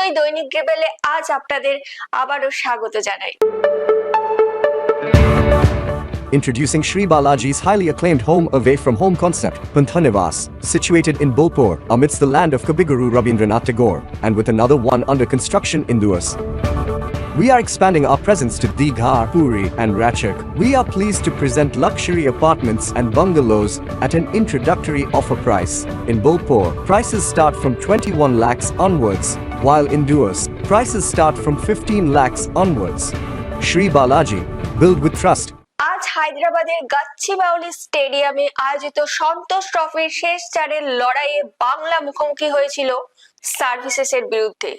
মতোই দৈনিক গেবেলে আজ আপনাদের আবারও স্বাগত জানাই Introducing Sri Balaji's highly acclaimed home away from home concept, Panthanivas, situated in Bolpur, amidst the land of Kabiguru Rabindranath Tagore, and with another one under construction in Duas. We are expanding our presence to Digha, Puri, and Ratchak. We are pleased to present luxury apartments and bungalows at an introductory offer price. In Bolpur, prices start from 21 lakhs onwards, while in Duas, prices start from 15 lakhs onwards. Sri Balaji, build with trust. আজ হায়দ্রাবাদের গাচ্চিবাউলি স্টেডিয়ামে আয়োজিত সন্তোষ ট্রফির শেষ চারের লড়াইয়ে বাংলা মুখোমুখি হয়েছিল সার্ভিসেসের বিরুদ্ধে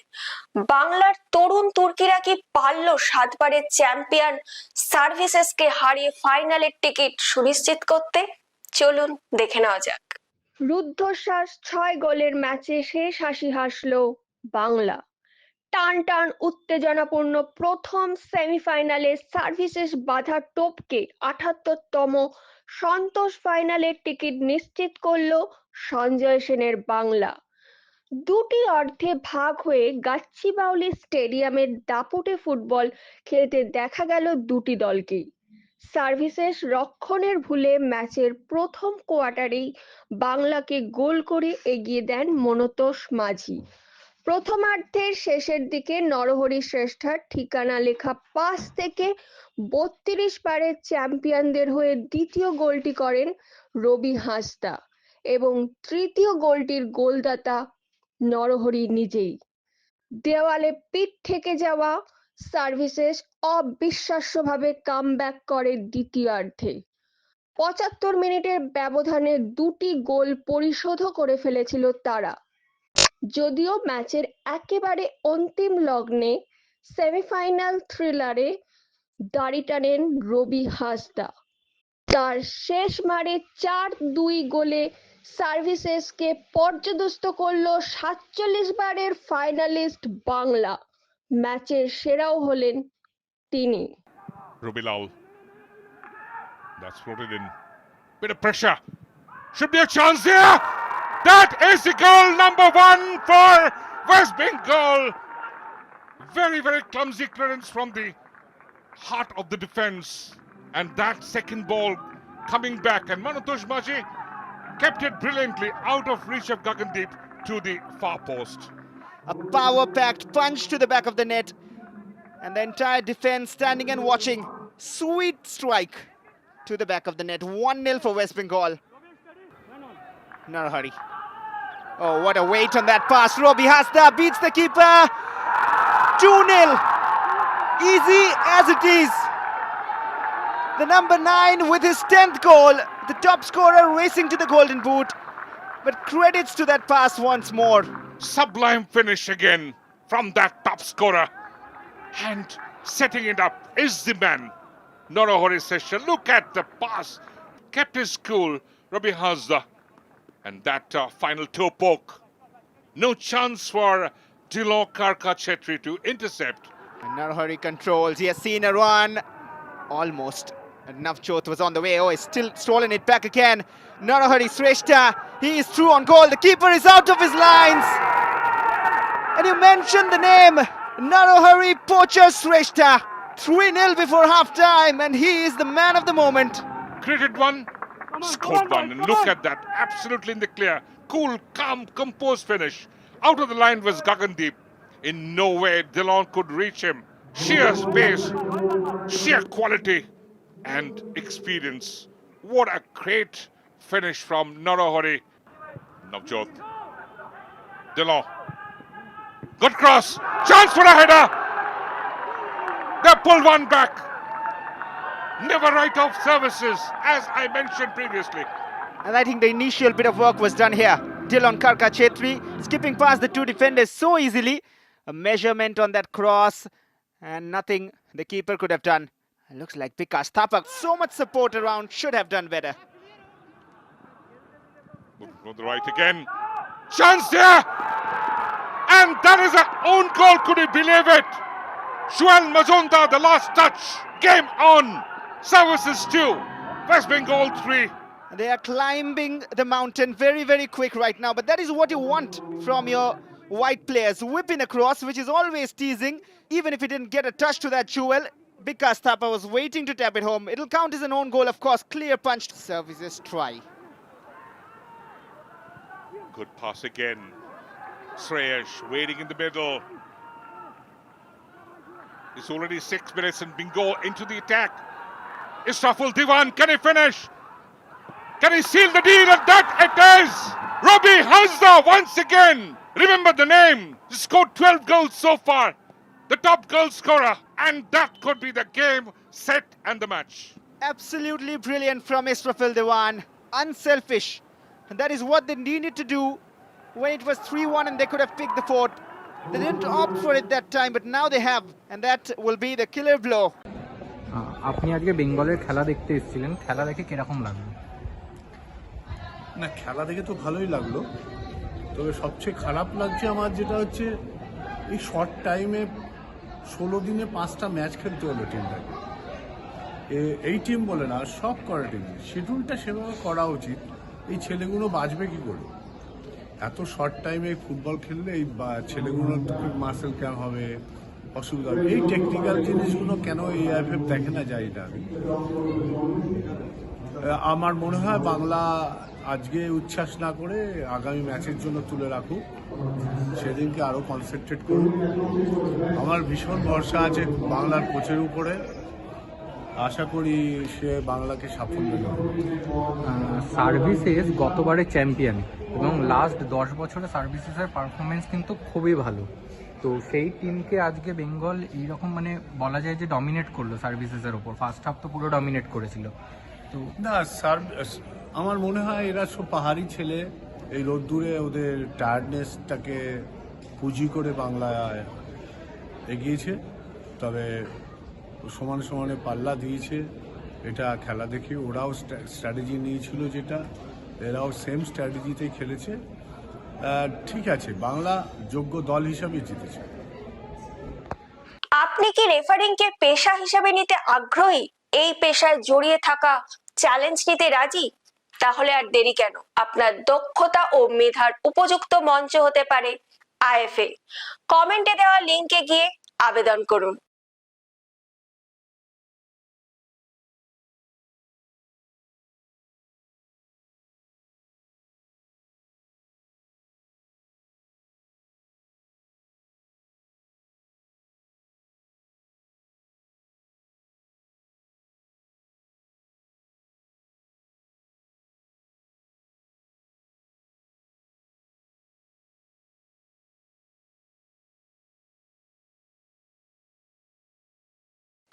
বাংলার তরুণ তুর্কিরা কি পারল সাতবারের চ্যাম্পিয়ন সার্ভিসেসকে হারিয়ে ফাইনালের টিকিট সুনিশ্চিত করতে চলুন দেখে নেওয়া যাক রুদ্ধশ্বাস ছয় গোলের ম্যাচে শেষ হাসি হাসলো বাংলা। টান টান উত্তেজনাপূর্ণ প্রথম সেমিফাইনালে সার্ভিসেস বাধা টপকে আঠাত্তরতম। সন্তোষ ফাইনালের টিকিট নিশ্চিত করল সঞ্জয় সেনের বাংলা। দুটি অর্ধে ভাগ হয়ে গাচ্চিবাউলি স্টেডিয়ামের দাপুটে ফুটবল খেলতে দেখা গেল দুটি দলকেই। সার্ভিসেস রক্ষণের ভুলে ম্যাচের প্রথম কোয়ার্টারেই বাংলাকে গোল করে এগিয়ে দেন মনতোষ মাঝি। প্রথমার্ধের শেষের দিকে নরহরি শ্রেষ্ঠার ঠিকানা লেখা পাস থেকে বত্রিশ বারের চ্যাম্পিয়নদের হয়ে দ্বিতীয় গোলটি করেন রবি হাঁসদা এবং তৃতীয় গোলটির গোলদাতা নরহরি নিজেই। দেওয়ালে পিঠ থেকে যাওয়া সার্ভিসেস অবিশ্বাস্যভাবে কামব্যাক করে দ্বিতীয়ার্ধে। পঁচাত্তর মিনিটের ব্যবধানে দুটি গোল পরিশোধও করে ফেলেছিল তারা। যদিও ম্যাচের একেবারে অন্তিম লগ্নে সেমিফাইনাল থ্রিলারে দাড়ি টানেন রবি হাসদা তার শেষ মারে চার দুই গোলে সার্ভিসেসকে পর্যদস্ত করল সাতচল্লিশ বারের ফাইনালিস্ট বাংলা ম্যাচের সেরাও হলেন তিনি Rubilal. That's floated in. Bit of pressure. Should be a chance here. That is the goal number one for West Bengal. Very, very clumsy clearance from the heart of the defense. And that second ball coming back. And Manutosh Maji kept it brilliantly out of reach of Gagandeep to the far post. A power packed punch to the back of the net. And the entire defense standing and watching. Sweet strike to the back of the net. 1 0 for West Bengal. Not a hurry. Oh, what a weight on that pass. Robbie Hasta beats the keeper. 2 0. Easy as it is. The number 9 with his 10th goal. The top scorer racing to the golden boot. But credits to that pass once more. sublime finish again from that top scorer. And setting it up is the man, Norahori Sesha. Look at the pass. Kept his cool, Rabi Hazda. And that uh, final toe poke. No chance for Dilo Karka Chetri to intercept. And Narahari controls. He has seen a run. Almost. And Navjot was on the way. Oh, he's still stolen it back again. Narahari Sreshta. He is through on goal. The keeper is out of his lines. And you mentioned the name Narahari Pocher Sreshta. 3 0 before half time. And he is the man of the moment. Created one, scored one. And look at that. Absolutely in the clear. Cool, calm, composed finish. Out of the line was Gagandeep. In no way Dillon could reach him. Sheer space, sheer quality, and experience. What a great finish from Narahari. Navjot. Dillon. Good cross. Chance for a header. They pulled one back. Never write off services, as I mentioned previously. And I think the initial bit of work was done here. Dylan Karka Chetri skipping past the two defenders so easily. A measurement on that cross and nothing the keeper could have done. It looks like Vikas Thapak. So much support around, should have done better. Go the right again. Chance there! And that is an own goal, could you believe it? Joel Mazunda, the last touch. Game on. Services 2. West Bengal 3. They are climbing the mountain very, very quick right now. But that is what you want from your white players whipping across, which is always teasing. Even if he didn't get a touch to that jewel, because Thapa was waiting to tap it home. It'll count as an own goal, of course. Clear punch. Services try. Good pass again. Sreyash waiting in the middle. It's already six minutes and Bingo into the attack. Israful Divan, can he finish? Can he seal the deal? And that it is! Robbie Hazda once again! Remember the name. He scored 12 goals so far. The top goal scorer. And that could be the game, set, and the match. Absolutely brilliant from Israfil Dewan. Unselfish. And that is what they needed to do when it was 3 1 and they could have picked the fourth. They didn't opt for it that time, but now they have. And that will be the killer blow. আপনি আজকে বেঙ্গলের খেলা দেখতে এসেছিলেন, খেলা দেখে কীরকম লাগল? না, খেলা দেখে তো ভালোই লাগল। তবে সবচেয়ে খারাপ লাগছে আমার যেটা হচ্ছে, এই শর্ট টাইমে ষোলো দিনে পাঁচটা ম্যাচ খেলতে হলো টিমটাকে এই টিম বলে না, সব করা টিম শিডিউলটা সেভাবে করা উচিত। এই ছেলেগুলো বাঁচবে কি করে? এত শর্ট টাইমে ফুটবল খেললে এই ছেলেগুলোর মাসেল ক্যাম হবে। অসুবিধা হবে। এই টেকনিক্যাল জিনিসগুলো কেন এই আইএফএফ দেখে না যায় এটা? আমার মনে হয় বাংলা আজকে উচ্ছ্বাস না করে আগামী ম্যাচের জন্য তুলে রাখুক। সেদিনকে আরও কনসেন্ট্রেট করুক। আমার ভীষণ ভরসা আছে বাংলার কোচের উপরে। আশা করি সে বাংলাকে সাফল্য সার্ভিসেস গতবারে চ্যাম্পিয়ন এবং লাস্ট দশ বছরে সার্ভিসেসের পারফরমেন্স কিন্তু খুবই ভালো। তো সেই টিমকে আজকে বেঙ্গল এইরকম মানে বলা যায় যে ডমিনেট করল সার্ভিসেসের ওপর। ফার্স্ট হাফ তো পুরো ডমিনেট করেছিল। তো না স্যার আমার মনে হয় এরা সব পাহাড়ি ছেলে। এই রোদ্দুরে ওদের টায়ার্ডনেসটাকে পুঁজি করে বাংলায় এগিয়েছে। তবে সমানে সমানে পাল্লা দিয়েছে। এটা খেলা দেখে ওরাও স্ট্র্যাটেজি নিয়েছিল যেটা। এরাও সেম স্ট্র্যাটেজিতেই খেলেছে। ঠিক আছে, বাংলা যোগ্য দল হিসাবে জিতেছে। আপনি কি রেফারিং কে পেশা হিসেবে নিতে আগ্রহী? এই পেশায় জড়িয়ে থাকা চ্যালেঞ্জ নিতে রাজি? তাহলে আর দেরি কেন? আপনার দক্ষতা ও মেধার উপযুক্ত মঞ্চ হতে পারে আইএফএ। কমেন্টে দেওয়া লিংকে গিয়ে আবেদন করুন।